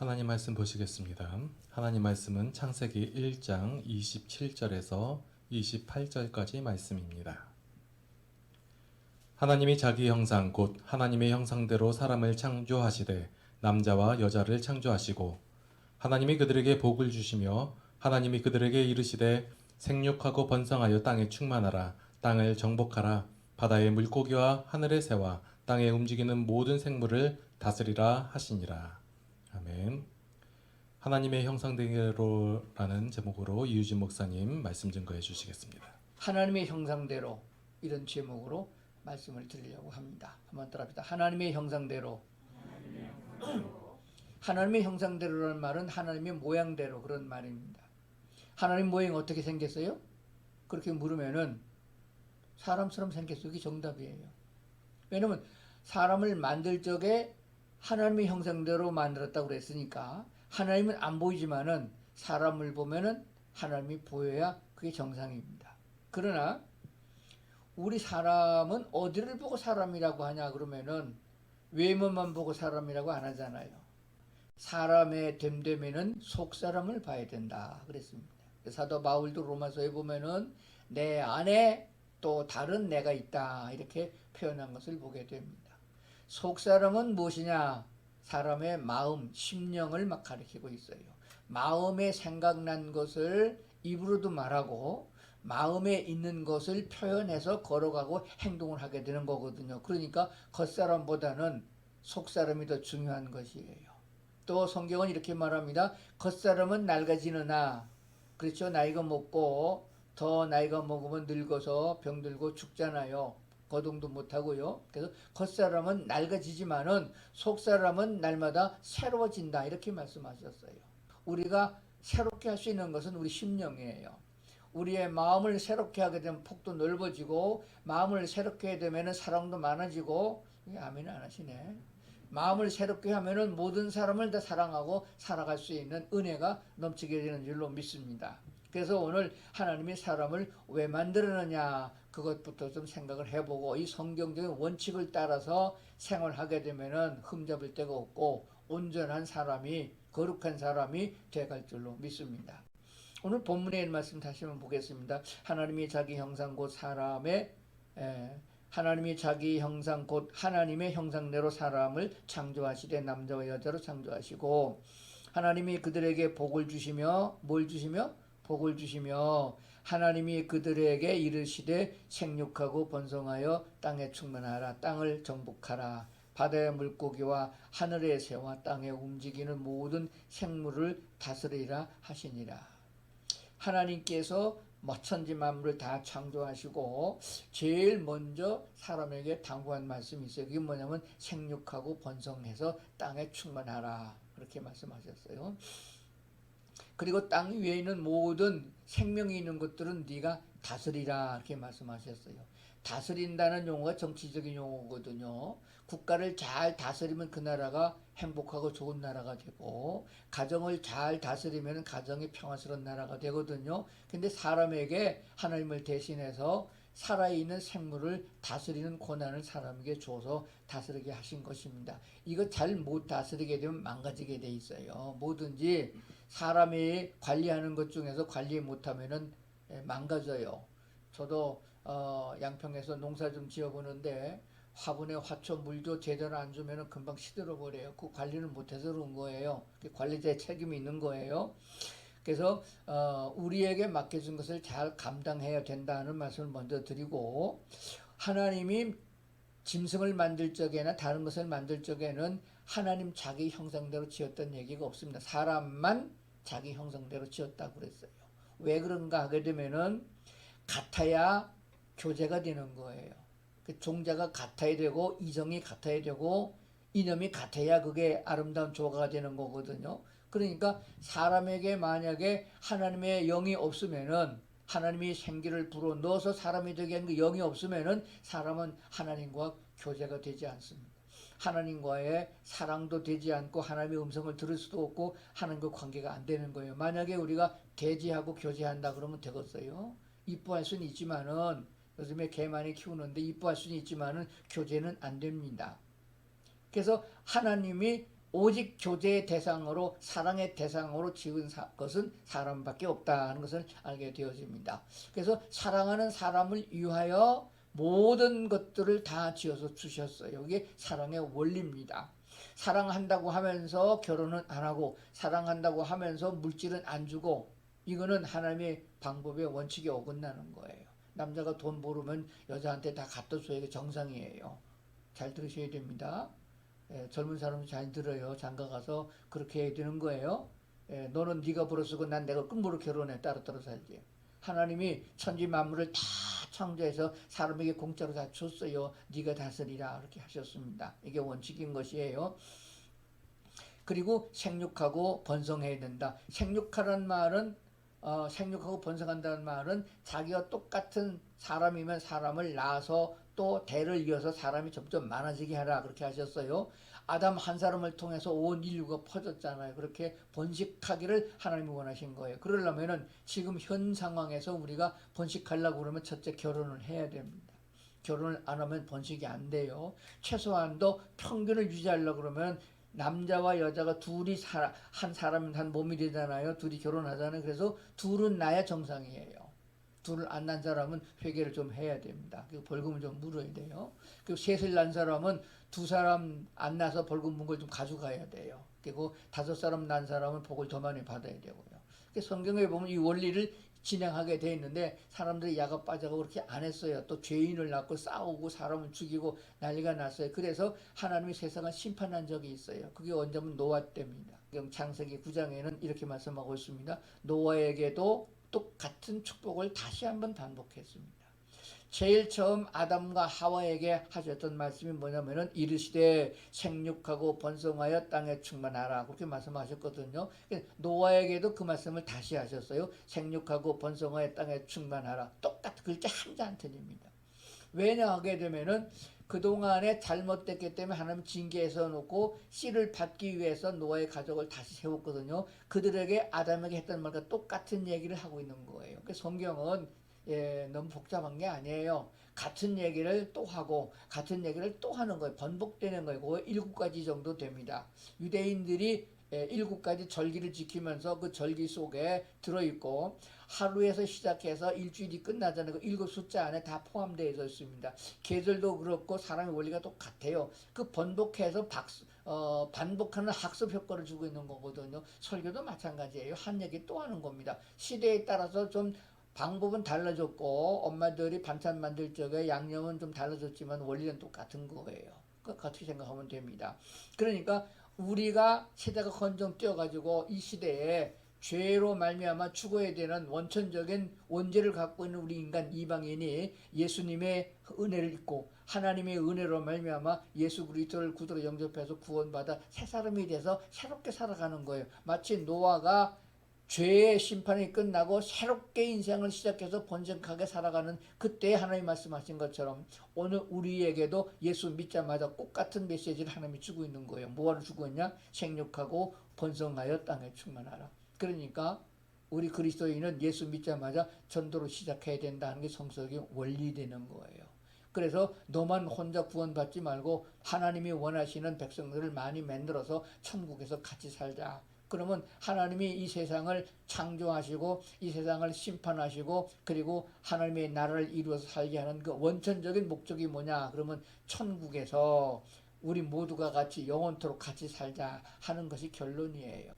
하나님 말씀 보시겠습니다. 하나님 말씀은 창세기 1장 27절에서 28절까지 말씀입니다. 하나님이 자기 형상 곧 하나님의 형상대로 사람을 창조하시되 남자와 여자를 창조하시고 하나님이 그들에게 복을 주시며 하나님이 그들에게 이르시되 생육하고 번성하여 땅에 충만하라 땅을 정복하라 바다의 물고기와 하늘의 새와 땅에 움직이는 모든 생물을 다스리라 하시니라. 아멘. 하나님의 형상대로라는 제목으로 이유진 목사님 말씀 증거해 주시겠습니다. 하나님의 형상대로 이런 제목으로 말씀을 드리려고 합니다. 한번 따라합시다. 하나님의 형상대로. 하나님의 형상대로라는 말은 하나님의 모양대로 그런 말입니다. 하나님 모양이 어떻게 생겼어요? 그렇게 물으면은 사람처럼 생겼어요. 그게 정답이에요. 왜냐면 사람을 만들 적에 하나님의 형상대로 만들었다고 그랬으니까 하나님은 안 보이지만은 사람을 보면은 하나님이 보여야 그게 정상입니다. 그러나 우리 사람은 어디를 보고 사람이라고 하냐 그러면은 외모만 보고 사람이라고 안 하잖아요. 사람의 됨됨이는 속 사람을 봐야 된다 그랬습니다. 사도 바울도 로마서에 보면은 내 안에 또 다른 내가 있다 이렇게 표현한 것을 보게 됩니다. 속 사람은 무엇이냐? 사람의 마음, 심령을 막 가리키고 있어요. 마음에 생각난 것을 입으로도 말하고 마음에 있는 것을 표현해서 걸어가고 행동을 하게 되는 거거든요. 그러니까 겉사람보다는 속사람이 더 중요한 것이에요. 또 성경은 이렇게 말합니다. 겉사람은 낡아지느나 그렇죠. 나이가 먹고 더 나이가 먹으면 늙어서 병들고 죽잖아요. 거동도 못하고요. 그래서 겉사람은 낡아지지만은 속사람은 날마다 새로워진다. 이렇게 말씀하셨어요. 우리가 새롭게 할 수 있는 것은 우리 심령이에요. 우리의 마음을 새롭게 하게 되면 폭도 넓어지고 마음을 새롭게 되면 사랑도 많아지고 이게 아멘 안 하시네. 마음을 새롭게 하면은 모든 사람을 다 사랑하고 살아갈 수 있는 은혜가 넘치게 되는 줄로 믿습니다. 그래서 오늘 하나님이 사람을 왜 만들었느냐 그것부터 좀 생각을 해보고 이 성경적인 원칙을 따라서 생활하게 되면은 흠잡을 데가 없고 온전한 사람이 거룩한 사람이 돼갈 줄로 믿습니다. 오늘 본문의 말씀 다시 한번 보겠습니다. 하나님이 자기 형상 곧 사람의 에, 하나님이 자기 형상 곧 하나님의 형상대로 사람을 창조하시되 남자와 여자로 창조하시고 하나님이 그들에게 복을 주시며 뭘 주시며 복을 주시며 하나님이 그들에게 이르시되 생육하고 번성하여 땅에 충만하라 땅을 정복하라 바다의 물고기와 하늘의 새와 땅에 움직이는 모든 생물을 다스리라 하시니라 하나님께서 뭐 천지 만물을 다 창조하시고 제일 먼저 사람에게 당부한 말씀이 있어요. 그게 뭐냐면 생육하고 번성해서 땅에 충만하라. 그렇게 말씀하셨어요. 그리고 땅 위에 있는 모든 생명이 있는 것들은 네가 다스리라 이렇게 말씀하셨어요. 다스린다는 용어가 정치적인 용어거든요. 국가를 잘 다스리면 그 나라가 행복하고 좋은 나라가 되고 가정을 잘 다스리면 가정이 평화스러운 나라가 되거든요. 근데 사람에게 하나님을 대신해서 살아있는 생물을 다스리는 권한을 사람에게 줘서 다스리게 하신 것입니다. 이거 잘 못 다스리게 되면 망가지게 돼 있어요. 뭐든지 사람이 관리하는 것 중에서 관리 못하면은 예, 망가져요. 저도 어, 양평에서 농사 좀 지어보는데 화분에 화초 물도 제대로 안 주면 금방 시들어 버려요. 그 관리를 못해서 그런 거예요. 그 관리자의 책임이 있는 거예요. 그래서 어, 우리에게 맡겨진 것을 잘 감당해야 된다는 말씀을 먼저 드리고 하나님이 짐승을 만들 적에나 다른 것을 만들 적에는 하나님 자기 형상대로 지었던 얘기가 없습니다. 사람만 자기 형상대로 지었다고 그랬어요. 왜 그런가 하게 되면은 같아야 교제가 되는 거예요. 그 종자가 같아야 되고 이성이 같아야 되고 이념이 같아야 그게 아름다운 조화가 되는 거거든요. 그러니까 사람에게 만약에 하나님의 영이 없으면은 하나님이 생기를 불어 넣어서 사람이 되게 한 그 영이 없으면은 사람은 하나님과 교제가 되지 않습니다. 하나님과의 사랑도 되지 않고 하나님의 음성을 들을 수도 없고 하나님과 관계가 안 되는 거예요. 만약에 우리가 대지하고 교제한다 그러면 되겠어요. 이뻐할 수는 있지만은 요즘에 개 많이 키우는데 이뻐할 수는 있지만은 교제는 안 됩니다. 그래서 하나님이 오직 교제의 대상으로 사랑의 대상으로 지은 사- 것은 사람밖에 없다는 것을 알게 되어집니다. 그래서 사랑하는 사람을 위하여 모든 것들을 다 지어서 주셨어요. 이게 사랑의 원리입니다. 사랑한다고 하면서 결혼은 안 하고 사랑한다고 하면서 물질은 안 주고 이거는 하나님의 방법의 원칙에 어긋나는 거예요. 남자가 돈 모르면 여자한테 다 갖다 줘야 이게 정상이에요. 잘 들으셔야 됩니다. 예, 젊은 사람은 잘 들어요. 장가 가서 그렇게 해야 되는 거예요. 예, 너는 네가 벌어쓰고 난 내가 끝으로 결혼해 따로따로 살지. 하나님이 천지 만물을 다 창조해서 사람에게 공짜로 다 줬어요. 네가 다스리라 이렇게 하셨습니다. 이게 원칙인 것이에요. 그리고 생육하고 번성해야 된다. 생육하라는 말은 어, 생육하고 번성한다는 말은 자기와 똑같은 사람이면 사람을 낳아서 또 대를 이어서 사람이 점점 많아지게 하라 그렇게 하셨어요. 아담 한 사람을 통해서 온 인류가 퍼졌잖아요. 그렇게 번식하기를 하나님이 원하신 거예요. 그러려면은 지금 현 상황에서 우리가 번식하려고 그러면 첫째 결혼을 해야 됩니다. 결혼을 안 하면 번식이 안 돼요. 최소한도 평균을 유지하려고 그러면 남자와 여자가 둘이 살아, 한 사람 한 몸이 되잖아요. 둘이 결혼하잖아요. 그래서 둘은 나야 정상이에요. 둘을 안 난 사람은 회개를 좀 해야 됩니다. 그리고 벌금을 좀 물어야 돼요. 그리고 셋을 난 사람은 두 사람 안 나서 벌금 문 걸 좀 가져가야 돼요. 그리고 다섯 사람 난 사람은 복을 더 많이 받아야 되고요. 그 성경에 보면 이 원리를 진행하게 돼 있는데 사람들이 야가 빠져가 그렇게 안 했어요. 또 죄인을 낳고 싸우고 사람을 죽이고 난리가 났어요. 그래서 하나님이 세상을 심판한 적이 있어요. 그게 언제면 노아 때입니다. 창세기 9장에는 이렇게 말씀하고 있습니다. 노아에게도 똑같은 축복을 다시 한번 반복했습니다. 제일 처음 아담과 하와에게 하셨던 말씀이 뭐냐면은 이르시되 생육하고 번성하여 땅에 충만하라 그렇게 말씀하셨거든요. 노아에게도 그 말씀을 다시 하셨어요. 생육하고 번성하여 땅에 충만하라. 똑같은 글자 한자 안 틀립니다. 왜냐 하게 되면은 그동안에 잘못됐기 때문에 하나님 징계해서 놓고 씨를 받기 위해서 노아의 가족을 다시 세웠거든요. 그들에게 아담에게 했던 말과 똑같은 얘기를 하고 있는 거예요. 그 성경은 예, 너무 복잡한 게 아니에요. 같은 얘기를 또 하고 같은 얘기를 또 하는 거예요. 번복되는 거예요. 일곱 가지 정도 됩니다. 유대인들이 예, 일곱 가지 절기를 지키면서 그 절기 속에 들어있고 하루에서 시작해서 일주일이 끝나잖아요. 그 일곱 숫자 안에 다 포함되어 있습니다. 계절도 그렇고 사람의 원리가 똑같아요. 그 번복해서 박수, 어, 반복하는 학습 효과를 주고 있는 거거든요. 설교도 마찬가지예요. 한 얘기 또 하는 겁니다. 시대에 따라서 좀 방법은 달라졌고 엄마들이 반찬 만들 적에 양념은 좀 달라졌지만 원리는 똑같은 거예요. 그 같이 생각하면 됩니다. 그러니까 우리가 세대가 건정 뛰어가지고 이 시대에 죄로 말미암아 죽어야 되는 원천적인 원죄를 갖고 있는 우리 인간 이방인이 예수님의 은혜를 입고 하나님의 은혜로 말미암아 예수 그리스도를 구주로 영접해서 구원받아 새 사람이 돼서 새롭게 살아가는 거예요. 마치 노아가 죄의 심판이 끝나고 새롭게 인생을 시작해서 번성하게 살아가는 그때 하나님 말씀하신 것처럼 오늘 우리에게도 예수 믿자마자 똑같은 메시지를 하나님이 주고 있는 거예요. 뭐하러 주고 있냐? 생육하고 번성하여 땅에 충만하라. 그러니까 우리 그리스도인은 예수 믿자마자 전도를 시작해야 된다는 게 성서적인 원리 되는 거예요. 그래서 너만 혼자 구원받지 말고 하나님이 원하시는 백성들을 많이 만들어서 천국에서 같이 살자. 그러면 하나님이 이 세상을 창조하시고 이 세상을 심판하시고 그리고 하나님의 나라를 이루어서 살게 하는 그 원천적인 목적이 뭐냐? 그러면 천국에서 우리 모두가 같이 영원토록 같이 살자 하는 것이 결론이에요.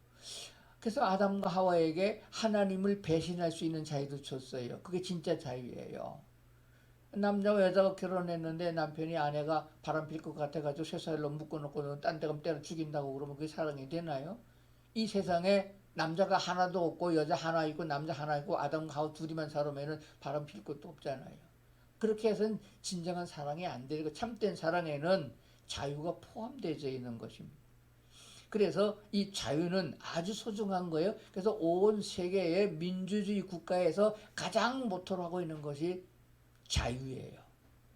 그래서 아담과 하와에게 하나님을 배신할 수 있는 자유도 줬어요. 그게 진짜 자유예요. 남자와 여자가 결혼했는데 남편이 아내가 바람 필 것 같아가지고 쇠사일로 묶어놓고 딴데 가면 때려 죽인다고 그러면 그게 사랑이 되나요? 이 세상에 남자가 하나도 없고 여자 하나 있고 남자 하나 있고 아담과 하와 둘이만 살으면은 바람 필 것도 없잖아요. 그렇게 해서는 진정한 사랑이 안 되고 참된 사랑에는 자유가 포함되어 있는 것입니다. 그래서 이 자유는 아주 소중한 거예요. 그래서 온 세계의 민주주의 국가에서 가장 모토로 하고 있는 것이 자유예요.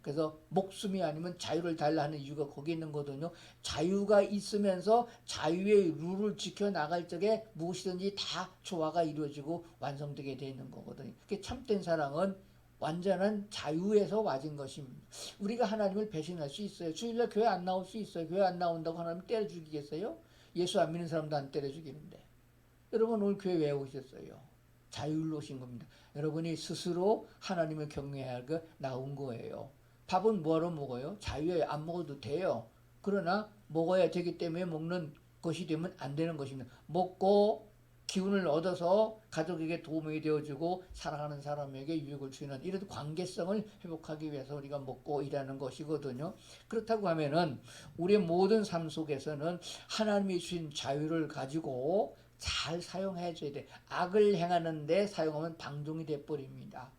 그래서 목숨이 아니면 자유를 달라 하는 이유가 거기 있는 거거든요. 자유가 있으면서 자유의 룰을 지켜 나갈 적에 무엇이든지 다 조화가 이루어지고 완성되게 되어 있는 거거든요. 그 참된 사랑은 완전한 자유에서 와진 것입니다. 우리가 하나님을 배신할 수 있어요. 주일날 교회 안 나올 수 있어요. 교회 안 나온다고 하나님 때려 죽이겠어요? 예수 안 믿는 사람도 안 때려 죽이는데. 여러분 오늘 교회 왜 오셨어요? 자율로 오신 겁니다. 여러분이 스스로 하나님을 경외하게 나온 거예요. 밥은 뭐하러 먹어요? 자유에 안 먹어도 돼요. 그러나 먹어야 되기 때문에 먹는 것이 되면 안 되는 것입니다. 먹고 기운을 얻어서 가족에게 도움이 되어주고 사랑하는 사람에게 유익을 주는 이런 관계성을 회복하기 위해서 우리가 먹고 일하는 것이거든요. 그렇다고 하면은 우리의 모든 삶 속에서는 하나님이 주신 자유를 가지고 잘 사용해 줘야 돼. 악을 행하는데 사용하면 방종이 돼 버립니다.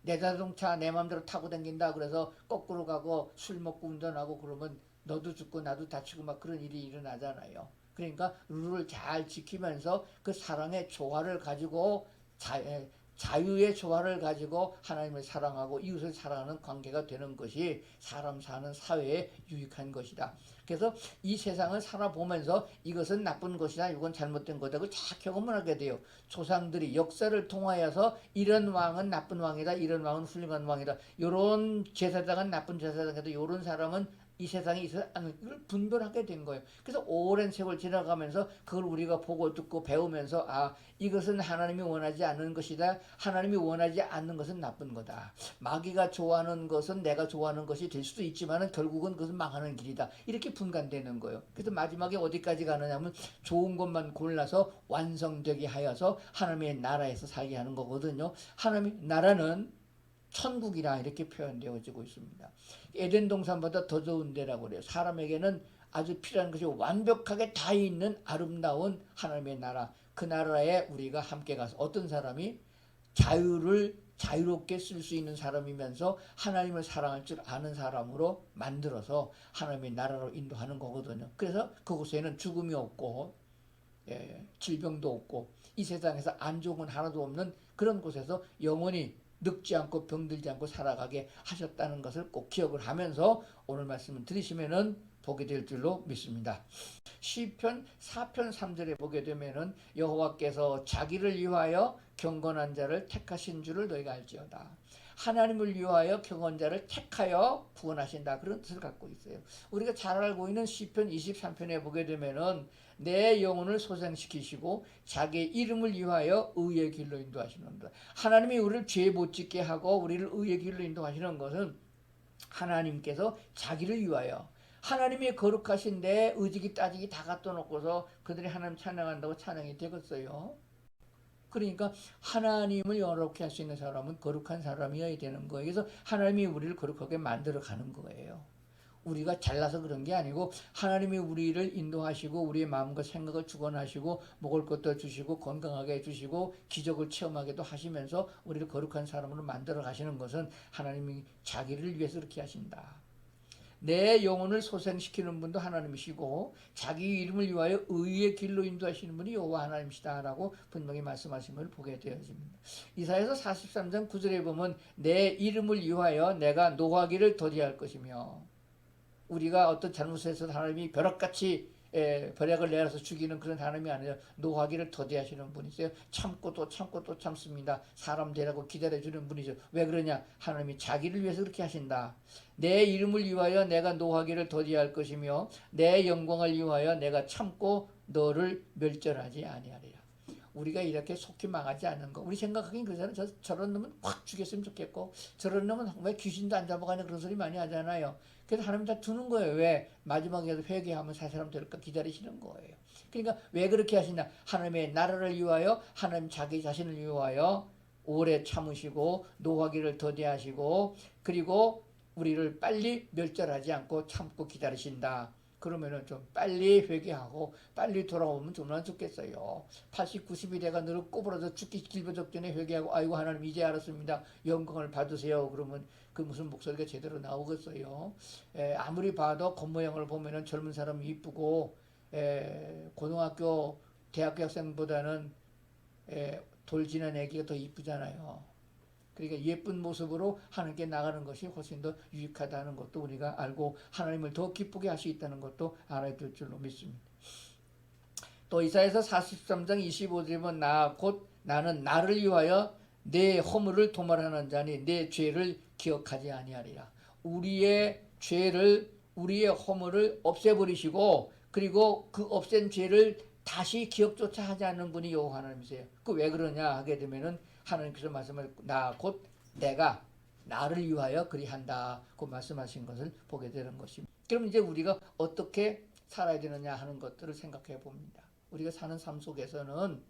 내 자동차 내 마음대로 타고 다닌다 그래서 거꾸로 가고 술 먹고 운전하고 그러면 너도 죽고 나도 다치고 막 그런 일이 일어나잖아요. 그러니까 룰을 잘 지키면서 그 사랑의 조화를 가지고 자, 에, 자유의 조화를 가지고 하나님을 사랑하고 이웃을 사랑하는 관계가 되는 것이 사람 사는 사회에 유익한 것이다. 그래서 이 세상을 살아보면서 이것은 나쁜 것이다, 이건 잘못된 거다. 그걸 잘 경험을 하게 돼요. 조상들이 역사를 통하여서 이런 왕은 나쁜 왕이다, 이런 왕은 훌륭한 왕이다. 요런 제사장은 나쁜 제사장이다, 요런 사람은 이 세상에 있어서 않는 이걸 분별하게 된 거예요. 그래서 오랜 세월 지나가면서 그걸 우리가 보고 듣고 배우면서 아 이것은 하나님이 원하지 않는 것이다. 하나님이 원하지 않는 것은 나쁜 거다. 마귀가 좋아하는 것은 내가 좋아하는 것이 될 수도 있지만은 결국은 그것은 망하는 길이다. 이렇게 분간되는 거예요. 그래서 마지막에 어디까지 가느냐면 좋은 것만 골라서 완성되게 하여서 하나님의 나라에서 살게 하는 거거든요. 하나님의 나라는 천국이라 이렇게 표현되어지고 있습니다. 에덴 동산보다 더 좋은 데라고 그래요. 사람에게는 아주 필요한 것이 완벽하게 다 있는 아름다운 하나님의 나라. 그 나라에 우리가 함께 가서 어떤 사람이 자유를 자유롭게 쓸 수 있는 사람이면서 하나님을 사랑할 줄 아는 사람으로 만들어서 하나님의 나라로 인도하는 거거든요. 그래서 그곳에는 죽음이 없고 예, 질병도 없고 이 세상에서 안 좋은 건 하나도 없는 그런 곳에서 영원히 늙지 않고 병들지 않고 살아가게 하셨다는 것을 꼭 기억을 하면서 오늘 말씀을 들으시면은 보게 될 줄로 믿습니다. 시편 4편 3절에 보게 되면은 여호와께서 자기를 위하여 경건한 자를 택하신 줄을 너희가 알지어다. 하나님을 위하여 경건 자를 택하여 구원하신다. 그런 뜻을 갖고 있어요. 우리가 잘 알고 있는 시편 23편에 보게 되면은 내 영혼을 소생시키시고 자기 이름을 위하여 의의 길로 인도하시는다. 하나님이 우리를 죄 못 짓게 하고 우리를 의의 길로 인도하시는 것은 하나님께서 자기를 위하여 하나님이 거룩하신 데 의지기 따지기 다 갖다 놓고서 그들이 하나님 찬양한다고 찬양이 되겠어요. 그러니까 하나님을 영화롭게 할 수 있는 사람은 거룩한 사람이어야 되는 거예요. 그래서 하나님이 우리를 거룩하게 만들어 가는 거예요. 우리가 잘나서 그런 게 아니고 하나님이 우리를 인도하시고 우리의 마음과 생각을 주관하시고 먹을 것도 주시고 건강하게 해주시고 기적을 체험하게도 하시면서 우리를 거룩한 사람으로 만들어 가시는 것은 하나님이 자기를 위해서 그렇게 하신다. 내 영혼을 소생시키는 분도 하나님이시고 자기 이름을 위하여 의의 길로 인도하시는 분이 여호와 하나님이시다라고 분명히 말씀하심을 보게 되어집니다. 이사야서 43장 9절에 보면 내 이름을 위하여 내가 노하기를 더디할 것이며 우리가 어떤 잘못해서 하나님이 벼락같이 에, 벼락을 내려서 죽이는 그런 하나님이 아니라 노하기를 더디하시는 분이세요. 참고 또 참고 또 참습니다. 사람 되라고 기다려주는 분이죠. 왜 그러냐? 하나님이 자기를 위해서 그렇게 하신다. 내 이름을 위하여 내가 노하기를 더디할 것이며 내 영광을 위하여 내가 참고 너를 멸절하지 아니하리라. 우리가 이렇게 속히 망하지 않는 거. 우리 생각하기엔 그잖아요. 저, 저런 놈은 확 죽였으면 좋겠고 저런 놈은 왜 귀신도 안 잡아가냐 그런 소리 많이 하잖아요. 그래서 하나님 다 두는 거예요. 왜? 마지막에도 회개하면 살 사람 될까 기다리시는 거예요. 그러니까 왜 그렇게 하시냐? 하나님의 나라를 위하여 하나님 자기 자신을 위하여 오래 참으시고 노하기를 더디하시고 그리고 우리를 빨리 멸절하지 않고 참고 기다리신다. 그러면은 좀 빨리 회개하고 빨리 돌아오면 얼마나 좋겠어요. 80, 90이 돼가 늘 꼬부라져 죽기 길버 적 전에 회개하고 아이고 하나님 이제 알았습니다. 영광을 받으세요. 그러면 그 무슨 목소리가 제대로 나오겠어요. 에, 아무리 봐도 겉모양을 보면은 젊은 사람 이쁘고 에, 고등학교 대학교 학생보다는 에, 돌 지난 애기가 더 이쁘잖아요. 그러니까 예쁜 모습으로 하나님께 나가는 것이 훨씬 더 유익하다는 것도 우리가 알고 하나님을 더 기쁘게 할 수 있다는 것도 알아야 될 줄로 믿습니다. 또 이사에서 43장 25절에 보면 나곧 나는 나를 위하여 내 허물을 도말하는 자니 내 죄를 기억하지 아니하리라. 우리의 죄를 우리의 허물을 없애버리시고 그리고 그 없앤 죄를 다시 기억조차 하지 않는 분이 여호와 하나님이세요. 그 왜 그러냐 하게 되면은 하나님께서 말씀을 나 곧 내가 나를 위하여 그리한다. 그 말씀하신 것을 보게 되는 것입니다. 그럼 이제 우리가 어떻게 살아야 되느냐 하는 것들을 생각해 봅니다. 우리가 사는 삶 속에서는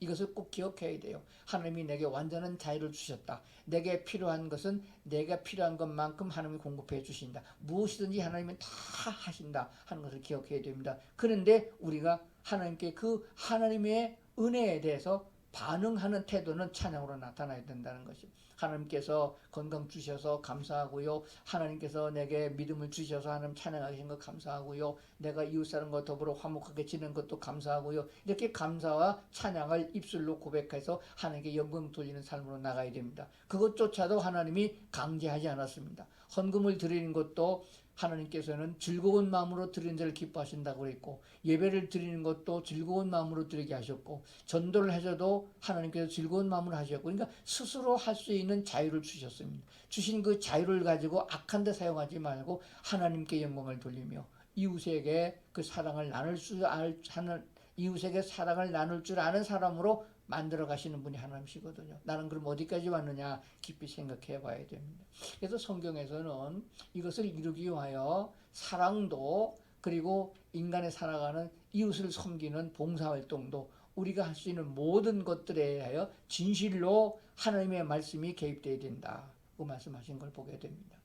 이것을 꼭 기억해야 돼요. 하나님이 내게 완전한 자유를 주셨다. 내게 필요한 것은 내가 필요한 것만큼 하나님이 공급해 주신다. 무엇이든지 하나님은 다 하신다 하는 것을 기억해야 됩니다. 그런데 우리가 하나님께 그 하나님의 은혜에 대해서 반응하는 태도는 찬양으로 나타나야 된다는 것입니다. 하나님께서 건강 주셔서 감사하고요. 하나님께서 내게 믿음을 주셔서 하나님 찬양하게 하신 것 감사하고요. 내가 이웃 사람과 더불어 화목하게 지낸 것도 감사하고요. 이렇게 감사와 찬양을 입술로 고백해서 하나님께 영광 돌리는 삶으로 나가야 됩니다. 그것조차도 하나님이 강제하지 않았습니다. 헌금을 드리는 것도 하나님께서는 즐거운 마음으로 드리는 자를 기뻐하신다고 그랬고 예배를 드리는 것도 즐거운 마음으로 드리게 하셨고 전도를 해줘도 하나님께서 즐거운 마음으로 하셨고 그러니까 스스로 할 수 있는 자유를 주셨습니다. 주신 그 자유를 가지고 악한 데 사용하지 말고 하나님께 영광을 돌리며 이웃에게 그 사랑을 나눌 수 알- 이웃에게 사랑을 나눌 줄 아는 사람으로 만들어 가시는 분이 하나님이시거든요. 나는 그럼 어디까지 왔느냐 깊이 생각해 봐야 됩니다. 그래서 성경에서는 이것을 이루기 위하여 사랑도 그리고 인간의 살아가는 이웃을 섬기는 봉사활동도 우리가 할 수 있는 모든 것들에 대하여 진실로 하나님의 말씀이 개입되어야 된다. 그 말씀하신 걸 보게 됩니다.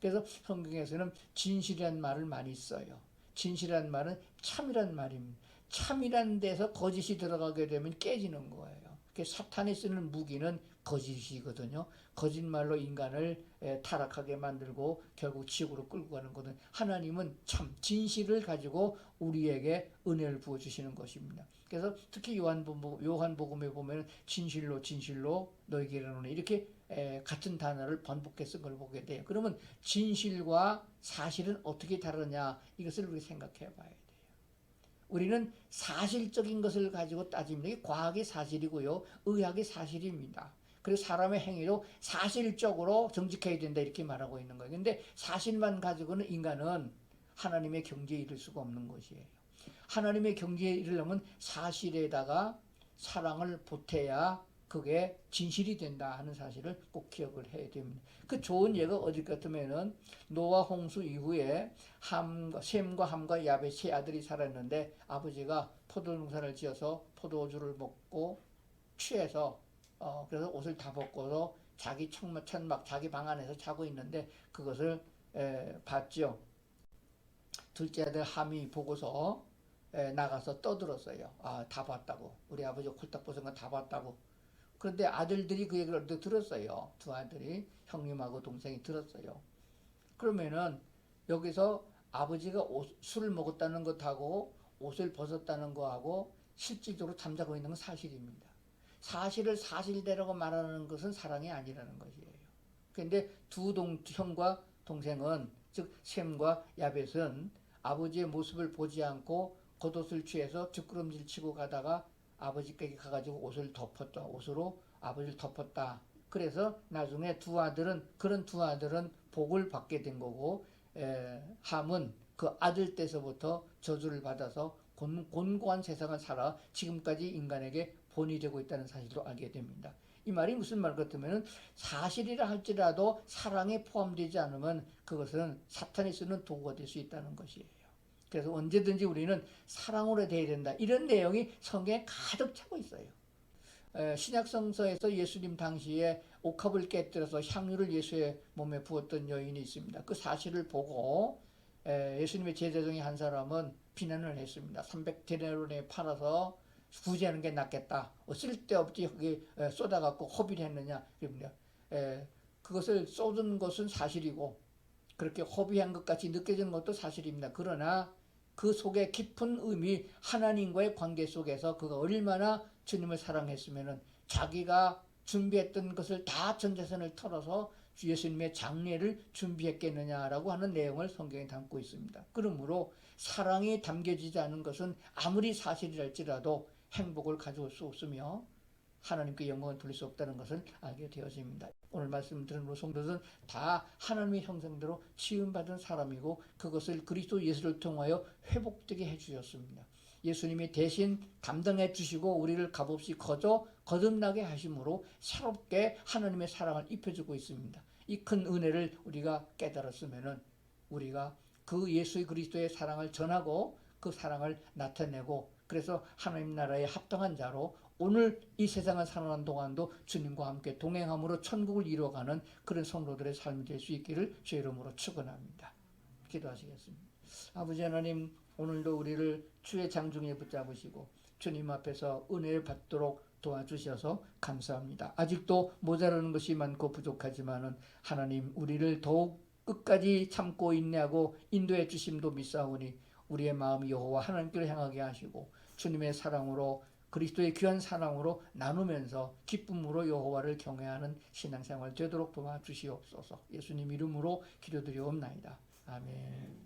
그래서 성경에서는 진실이란 말을 많이 써요. 진실이란 말은 참이란 말입니다. 참이란 데서 거짓이 들어가게 되면 깨지는 거예요. 그 사탄이 쓰는 무기는 거짓이거든요. 거짓말로 인간을 에, 타락하게 만들고 결국 지옥으로 끌고 가는 거든. 하나님은 참 진실을 가지고 우리에게 은혜를 부어 주시는 것입니다. 그래서 특히 요한복음 요한복음에 보면 진실로 진실로 너에게 이르노니 이렇게 에, 같은 단어를 번복해 쓴 걸 보게 돼요. 그러면 진실과 사실은 어떻게 다르냐 이것을 우리 생각해 봐야 돼요. 우리는 사실적인 것을 가지고 따집니다. 이게 과학이 사실이고요. 의학이 사실입니다. 그리고 사람의 행위도 사실적으로 정직해야 된다 이렇게 말하고 있는 거예요. 근데 사실만 가지고는 인간은 하나님의 경지에 이를 수가 없는 것이에요. 하나님의 경지에 이르려면 사실에다가 사랑을 보태야 그게 진실이 된다 하는 사실을 꼭 기억을 해야 됩니다. 그 좋은 예가 어디 같으면은 노아 홍수 이후에 함과 셈과 함과 야벳 세 아들이 살았는데 아버지가 포도 농사를 지어서 포도주를 먹고 취해서 어 그래서 옷을 다 벗고서 자기 천막 천막 자기 방 안에서 자고 있는데 그것을 에, 봤죠. 둘째 아들 함이 보고서 에, 나가서 떠들었어요. 아 다 봤다고 우리 아버지 콜딱 벗은 거다 봤다고. 그런데 아들들이 그 얘기를 또 들었어요. 두 아들이 형님하고 동생이 들었어요. 그러면은 여기서 아버지가 옷, 술을 먹었다는 것하고 옷을 벗었다는 거하고 실질적으로 잠자고 있는 건 사실입니다. 사실을 사실대로 말하는 것은 사랑이 아니라는 것이에요. 그런데 두 동, 형과 동생은 즉 셈과 야벳은 아버지의 모습을 보지 않고 겉옷을 취해서 뒷걸음질 치고 가다가 아버지께 가가지고 옷을 덮었다. 옷으로 아버지를 덮었다. 그래서 나중에 두 아들은 그런 두 아들은 복을 받게 된 거고 에, 함은 그 아들 때서부터 저주를 받아서 곤, 곤고한 세상을 살아 지금까지 인간에게 본이 되고 있다는 사실도 알게 됩니다. 이 말이 무슨 말 같으면 사실이라 할지라도 사랑에 포함되지 않으면 그것은 사탄이 쓰는 도구가 될 수 있다는 것이에요. 그래서 언제든지 우리는 사랑으로 돼야 된다. 이런 내용이 성경에 가득 차고 있어요. 에, 신약성서에서 예수님 당시에 옥합을 깨뜨려서 향유를 예수의 몸에 부었던 여인이 있습니다. 그 사실을 보고 에, 예수님의 제자 중에 한 사람은 비난을 했습니다. 300데나리온에 팔아서 구제하는 게 낫겠다. 어, 쓸데없이 에, 쏟아갖고 허비를 했느냐. 그것을 쏟은 것은 사실이고 그렇게 허비한 것 같이 느껴지는 것도 사실입니다. 그러나 그 속에 깊은 의미 하나님과의 관계 속에서 그가 얼마나 주님을 사랑했으면은 자기가 준비했던 것을 다 전재산을 털어서 주 예수님의 장례를 준비했겠느냐라고 하는 내용을 성경에 담고 있습니다. 그러므로 사랑이 담겨지지 않은 것은 아무리 사실이랄지라도 행복을 가져올 수 없으며 하나님께 영광을 돌릴 수 없다는 것을 알게 되어집니다. 오늘 말씀 들은 성도들은 다 하나님의 형상대로 지음받은 사람이고 그것을 그리스도 예수를 통하여 회복되게 해주셨습니다. 예수님이 대신 감당해 주시고 우리를 값없이 거저 거듭나게 하심으로 새롭게 하나님의 사랑을 입혀주고 있습니다. 이 큰 은혜를 우리가 깨달았으면은 우리가 그 예수의 그리스도의 사랑을 전하고 그 사랑을 나타내고 그래서 하나님 나라에 합당한 자로 오늘 이 세상을 살아가는 동안도 주님과 함께 동행함으로 천국을 이루어가는 그런 성도들의 삶이 될 수 있기를 주 이름으로 축원합니다. 기도하시겠습니다. 아버지 하나님 오늘도 우리를 주의 장중에 붙잡으시고 주님 앞에서 은혜를 받도록 도와주셔서 감사합니다. 아직도 모자라는 것이 많고 부족하지만은 하나님 우리를 더욱 끝까지 참고 인내하고 인도해 주심도 믿사오니 우리의 마음이 여호와 하나님께로 향하게 하시고 주님의 사랑으로 그리스도의 귀한 사랑으로 나누면서 기쁨으로 여호와를 경외하는 신앙생활 되도록 도와주시옵소서. 예수님 이름으로 기도드리옵나이다. 아멘.